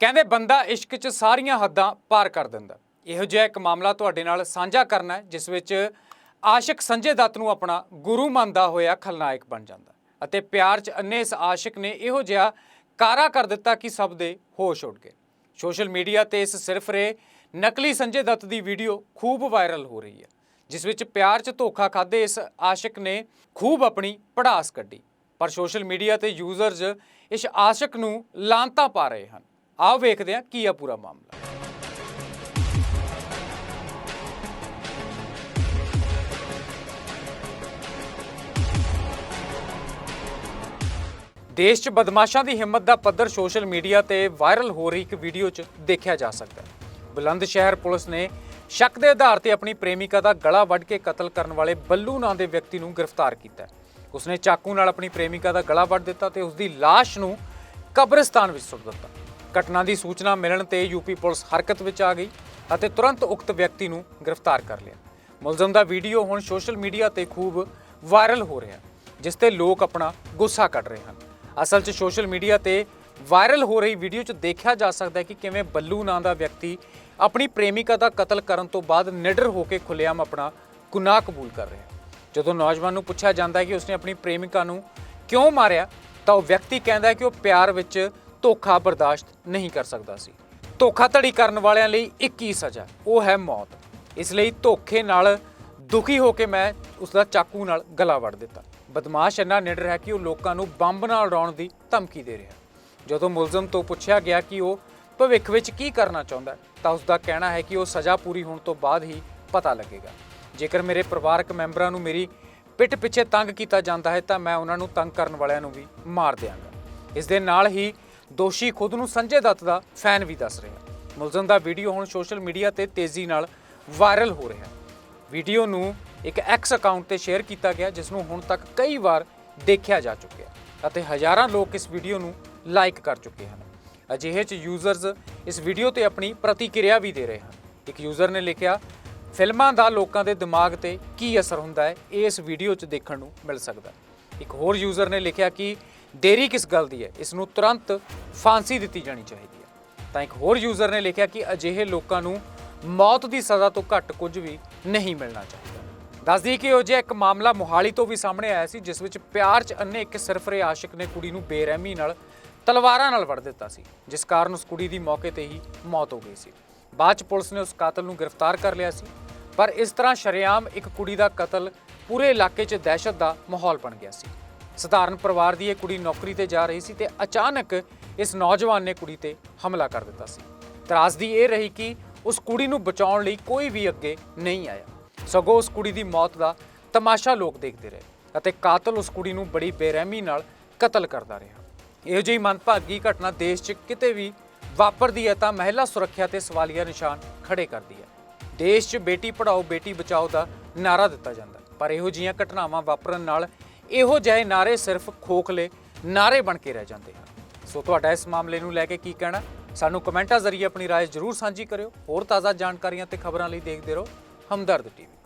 ਕਹਿੰਦੇ ਬੰਦਾ ਇਸ਼ਕ 'ਚ ਸਾਰੀਆਂ ਹੱਦਾਂ ਪਾਰ ਕਰ ਦਿੰਦਾ। ਇਹੋ ਜਿਹਾ ਇੱਕ ਮਾਮਲਾ ਤੁਹਾਡੇ ਨਾਲ ਸਾਂਝਾ ਕਰਨਾ ਜਿਸ ਵਿੱਚ ਆਸ਼ਿਕ ਸੰਜੇ ਦੱਤ ਨੂੰ ਆਪਣਾ ਗੁਰੂ ਮੰਨਦਾ ਹੋਇਆ ਖਲਨਾਇਕ ਬਣ ਜਾਂਦਾ। ਅਤੇ ਪਿਆਰ 'ਚ ਅੰਨੇ ਇਸ ਆਸ਼ਿਕ ਨੇ ਇਹੋ ਜਿਹਾ ਕਾਰਾ ਕਰ ਦਿੱਤਾ ਕਿ ਸਭ ਦੇ ਹੋਸ਼ ਉੱਡ ਗਏ। ਸੋਸ਼ਲ ਮੀਡੀਆ ਤੇ ਇਸ ਸਿਰਫਰੇ ਨਕਲੀ ਸੰਜੇ ਦੱਤ ਦੀ ਵੀਡੀਓ ਖੂਬ ਵਾਇਰਲ ਹੋ ਰਹੀ ਹੈ, ਜਿਸ ਵਿੱਚ ਪਿਆਰ 'ਚ ਧੋਖਾ ਖਾਦੇ ਇਸ ਆਸ਼ਿਕ ਨੇ ਖੂਬ ਆਪਣੀ ਪੜਾਸ ਕੱਢੀ। ਪਰ ਸੋਸ਼ਲ ਮੀਡੀਆ ਤੇ ਯੂਜ਼ਰਜ਼ ਇਸ ਆਸ਼ਿਕ ਨੂੰ ਲਾਂਤਾ ਪਾ ਰਹੇ ਹਨ। ਆਓ ਵੇਖਦੇ ਹਾਂ ਕੀ ਆ ਪੂਰਾ ਮਾਮਲਾ। ਦੇਸ਼ 'ਚ ਬਦਮਾਸ਼ਾਂ ਦੀ ਹਿੰਮਤ ਦਾ ਪੱਧਰ ਸੋਸ਼ਲ ਮੀਡੀਆ ਤੇ ਵਾਇਰਲ ਹੋ ਰਹੀ ਇੱਕ ਵੀਡੀਓ 'ਚ ਦੇਖਿਆ ਜਾ ਸਕਦਾ ਹੈ। ਬੁਲੰਦ ਸ਼ਹਿਰ ਪੁਲਿਸ ਨੇ ਸ਼ੱਕ ਦੇ ਆਧਾਰ ਤੇ ਆਪਣੀ ਪ੍ਰੇਮਿਕਾ ਦਾ ਗਲਾ ਵੱਢ ਕੇ ਕਤਲ ਕਰਨ ਵਾਲੇ ਬੱਲੂ ਨਾਂ ਦੇ ਵਿਅਕਤੀ ਨੂੰ ਗ੍ਰਿਫਤਾਰ ਕੀਤਾ ਉਸਨੇ ਚਾਕੂ ਨਾਲ ਆਪਣੀ ਪ੍ਰੇਮਿਕਾ ਦਾ ਗਲਾ ਵੱਢ ਦਿੱਤਾ ਤੇ ਉਸ ਦੀ ਲਾਸ਼ ਨੂੰ ਕਬਰਸਤਾਨ ਵਿੱਚ ਸੁੱਟ ਦਿੱਤਾ। ਘਟਨਾ ਦੀ ਸੂਚਨਾ ਮਿਲਣ ਤੇ ਯੂਪੀ ਪੁਲਿਸ ਹਰਕਤ ਵਿੱਚ ਆ ਗਈ ਅਤੇ ਤੁਰੰਤ ਉਕਤ ਵਿਅਕਤੀ ਨੂੰ ਗ੍ਰਿਫਤਾਰ ਕਰ ਲਿਆ। ਮੁਲਜ਼ਮ ਦਾ ਵੀਡੀਓ ਹੁਣ ਸੋਸ਼ਲ ਮੀਡੀਆ ਤੇ ਖੂਬ ਵਾਇਰਲ ਹੋ ਰਿਹਾ, ਜਿਸ ਤੇ ਲੋਕ ਆਪਣਾ ਗੁੱਸਾ ਕੱਢ ਰਹੇ ਹਨ। ਅਸਲ 'ਚ ਸੋਸ਼ਲ ਮੀਡੀਆ ਤੇ ਵਾਇਰਲ ਹੋ ਰਹੀ ਵੀਡੀਓ 'ਚ ਦੇਖਿਆ ਜਾ ਸਕਦਾ ਹੈ ਕਿ ਕਿਵੇਂ ਬੱਲੂ ਨਾਂ ਦਾ ਵਿਅਕਤੀ ਆਪਣੀ ਪ੍ਰੇਮਿਕਾ ਦਾ ਕਤਲ ਕਰਨ ਤੋਂ ਬਾਅਦ ਨਿਡਰ ਹੋ ਕੇ ਖੁੱਲ੍ਹੇਆਮ ਆਪਣਾ ਗੁਨਾਹ ਕਬੂਲ ਕਰ ਰਿਹਾ ਜਦੋਂ ਨੌਜਵਾਨ ਨੂੰ ਪੁੱਛਿਆ ਜਾਂਦਾ ਹੈ ਕਿ ਉਸਨੇ ਆਪਣੀ ਪ੍ਰੇਮਿਕਾ ਨੂੰ ਕਿਉਂ ਮਾਰਿਆ, ਤਾਂ ਉਹ ਵਿਅਕਤੀ ਕਹਿੰਦਾ ਹੈ ਕਿ ਉਹ ਪਿਆਰ ਵਿੱਚ ਧੋਖਾ ਬਰਦਾਸ਼ਤ ਨਹੀਂ ਕਰ ਸਕਦਾ ਸੀ। ਧੋਖਾਧੜੀ ਕਰਨ ਵਾਲਿਆਂ ਲਈ ਇੱਕ ਹੀ ਸਜ਼ਾ, ਉਹ ਹੈ ਮੌਤ। ਇਸ ਲਈ ਧੋਖੇ ਨਾਲ ਦੁਖੀ ਹੋ ਕੇ ਮੈਂ ਉਸ ਦਾ ਚਾਕੂ ਨਾਲ ਗਲਾ ਵੱਢ ਦਿੱਤਾ। ਬਦਮਾਸ਼ ਇੰਨਾ ਨਿਡਰ ਹੈ ਕਿ ਉਹ ਲੋਕਾਂ ਨੂੰ ਬੰਬ ਨਾਲ ਉਡਾਉਣ ਦੀ ਧਮਕੀ ਦੇ ਰਿਹਾ। ਜਦੋਂ ਮੁਲਜ਼ਮ ਤੋਂ ਪੁੱਛਿਆ ਗਿਆ ਕਿ ਉਹ ਭਵਿੱਖ ਵਿੱਚ ਕੀ ਕਰਨਾ ਚਾਹੁੰਦਾ ਤਾਂ ਉਸ ਦਾ ਕਹਿਣਾ ਹੈ ਕਿ ਉਹ ਸਜ਼ਾ ਪੂਰੀ ਹੋਣ ਤੋਂ ਬਾਅਦ ਹੀ ਪਤਾ ਲੱਗੇਗਾ। ਜੇਕਰ ਮੇਰੇ ਪਰਿਵਾਰਕ ਮੈਂਬਰਾਂ ਨੂੰ ਮੇਰੀ ਪਿੱਠ ਪਿੱਛੇ ਤੰਗ ਕੀਤਾ ਜਾਂਦਾ ਹੈ, ਤਾਂ ਮੈਂ ਉਹਨਾਂ ਨੂੰ ਤੰਗ ਕਰਨ ਵਾਲਿਆਂ ਨੂੰ ਵੀ ਮਾਰ ਦਿਆਂਗਾ। ਇਸ ਦੇ ਨਾਲ ਹੀ ਦੋਸ਼ੀ ਖੁਦ ਨੂੰ ਸੰਜੇ ਦੱਤ ਦਾ ਫੈਨ ਵੀ ਦੱਸ ਰਿਹਾ। ਮੁਲਜ਼ਮ ਦਾ ਵੀਡੀਓ ਹੁਣ ਸੋਸ਼ਲ ਮੀਡੀਆ ਤੇ ਤੇਜ਼ੀ ਨਾਲ ਵਾਇਰਲ ਹੋ ਰਿਹਾ ਹੈ। ਵੀਡੀਓ ਨੂੰ ਇੱਕ ਐਕਸ ਅਕਾਊਂਟ ਤੇ ਸ਼ੇਅਰ ਕੀਤਾ ਗਿਆ, ਜਿਸ ਨੂੰ ਹੁਣ ਤੱਕ ਕਈ ਵਾਰ ਦੇਖਿਆ ਜਾ ਚੁੱਕਿਆ ਅਤੇ ਹਜ਼ਾਰਾਂ ਲੋਕ ਇਸ ਵੀਡੀਓ ਨੂੰ ਲਾਈਕ ਕਰ ਚੁੱਕੇ ਹਨ। ਅਜਿਹੇ ਚ ਯੂਜ਼ਰਸ ਇਸ ਵੀਡੀਓ ਤੇ ਆਪਣੀ ਪ੍ਰਤੀਕਿਰਿਆ ਵੀ ਦੇ ਰਹੇ ਹਨ। ਇੱਕ ਯੂਜ਼ਰ ਨੇ ਲਿਖਿਆ, ਫਿਲਮਾਂ ਦਾ ਲੋਕਾਂ ਦੇ ਦਿਮਾਗ ਤੇ ਕੀ ਅਸਰ ਹੁੰਦਾ ਹੈ? ਇਹ ਇਸ ਵੀਡੀਓ 'ਚ ਦੇਖਣ ਨੂੰ ਮਿਲ ਸਕਦਾ ਹੈ। ਇੱਕ ਹੋਰ ਯੂਜ਼ਰ ਨੇ ਲਿਖਿਆ ਕਿ ਦੇਰੀ ਕਿਸ ਗੱਲ ਦੀ ਹੈ? ਇਸ ਨੂੰ ਤੁਰੰਤ ਫਾਂਸੀ ਦਿੱਤੀ ਜਾਣੀ ਚਾਹੀਦੀ ਹੈ। ਤਾਂ ਇੱਕ ਹੋਰ ਯੂਜ਼ਰ ਨੇ ਲਿਖਿਆ ਕਿ ਅਜਿਹੇ ਲੋਕਾਂ ਨੂੰ ਮੌਤ ਦੀ ਸਜ਼ਾ ਤੋਂ ਘੱਟ ਕੁਝ ਵੀ ਨਹੀਂ ਮਿਲਣਾ ਚਾਹੀਦਾ। ਦੱਸਦੀ ਕਿ ਉਹ ਜਿਹਾ ਇੱਕ ਮਾਮਲਾ ਮੋਹਾਲੀ ਤੋਂ ਵੀ ਸਾਹਮਣੇ ਆਇਆ ਸੀ, ਜਿਸ ਵਿੱਚ ਪਿਆਰ 'ਚ ਅੰਨੇ ਇੱਕ ਸਰਫਰੇ ਆਸ਼ਿਕ ਨੇ ਕੁੜੀ ਨੂੰ ਬੇਰਹਿਮੀ ਨਾਲ ਤਲਵਾਰਾਂ ਨਾਲ ਵੜ ਦਿੱਤਾ ਸੀ, ਜਿਸ ਕਾਰਨ ਉਸ ਕੁੜੀ ਦੀ ਮੌਕੇ ਤੇ ਹੀ ਮੌਤ ਹੋ ਗਈ ਸੀ। ਬਾਅਦ 'ਚ ਪੁਲਿਸ ਨੇ ਉਸ ਕਾਤਲ ਨੂੰ ਗ੍ਰਿਫਤਾਰ ਕਰ ਲਿਆ ਸੀ, ਪਰ ਇਸ ਤਰ੍ਹਾਂ ਸ਼ਰੇਆਮ ਇੱਕ ਕੁੜੀ ਦਾ ਕਤਲ ਪੂਰੇ ਇਲਾਕੇ 'ਚ ਦਹਿਸ਼ਤ ਦਾ ਮਾਹੌਲ ਬਣ ਗਿਆ ਸੀ। ਸਧਾਰਨ ਪਰਿਵਾਰ ਦੀ ਇਹ ਕੁੜੀ ਨੌਕਰੀ ਤੇ ਜਾ ਰਹੀ ਸੀ ਤੇ ਅਚਾਨਕ ਇਸ ਨੌਜਵਾਨ ਨੇ ਕੁੜੀ ਤੇ ਹਮਲਾ ਕਰ ਦਿੱਤਾ ਸੀ। ਤਰਾਸਦੀ ਇਹ ਰਹੀ ਕਿ ਉਸ ਕੁੜੀ ਨੂੰ ਬਚਾਉਣ ਲਈ ਕੋਈ ਵੀ ਅੱਗੇ ਨਹੀਂ ਆਇਆ। ਸਗੋਂ ਉਸ ਕੁੜੀ ਦੀ ਮੌਤ ਦਾ ਤਮਾਸ਼ਾ ਲੋਕ ਦੇਖਦੇ ਰਹੇ ਅਤੇ ਕਾਤਲ ਉਸ ਕੁੜੀ ਨੂੰ ਬੜੀ ਬੇਰਹਿਮੀ ਨਾਲ ਕਤਲ ਕਰਦਾ ਰਿਹਾ। ਇਹੋ ਜਿਹੀ ਮੰਦਭਾਗੀ ਘਟਨਾ ਦੇਸ਼ 'ਚ ਕਿਤੇ ਵੀ ਵਾਪਰਦੀ ਹੈ ਤਾਂ ਮਹਿਲਾ ਸੁਰੱਖਿਆ ਤੇ ਸਵਾਲੀਆ ਨਿਸ਼ਾਨ ਖੜੇ ਕਰਦੀ ਹੈ। ਦੇਸ਼ 'ਚ ਬੇਟੀ ਪੜਾਓ ਬੇਟੀ ਬਚਾਓ ਦਾ ਨਾਰਾ ਦਿੱਤਾ ਜਾਂਦਾ ਪਰ ਇਹੋ ਜਿਹੀਆਂ ਘਟਨਾਵਾਂ ਵਾਪਰਨ ਨਾਲ ਇਹੋ ਜਿਹੇ ਨਾਰੇ ਸਿਰਫ ਖੋਖਲੇ ਨਾਰੇ ਬਣ ਕੇ ਰਹਿ ਜਾਂਦੇ ਹਨ ਸੋ ਤੁਹਾਡਾ ਇਸ ਮਾਮਲੇ ਨੂੰ ਲੈ ਕੇ ਕੀ ਕਹਿਣਾ ਸਾਨੂੰ ਕਮੈਂਟਾਂ ਜ਼ਰੀਏ ਆਪਣੀ رائے ਜ਼ਰੂਰ ਸਾਂਝੀ ਕਰਿਓ ਹੋਰ ਤਾਜ਼ਾ ਜਾਣਕਾਰੀਆਂ ਤੇ ਖਬਰਾਂ ਲਈ ਦੇਖਦੇ ਰਹੋ ਹਮਦਰਦ ਟੀਵੀ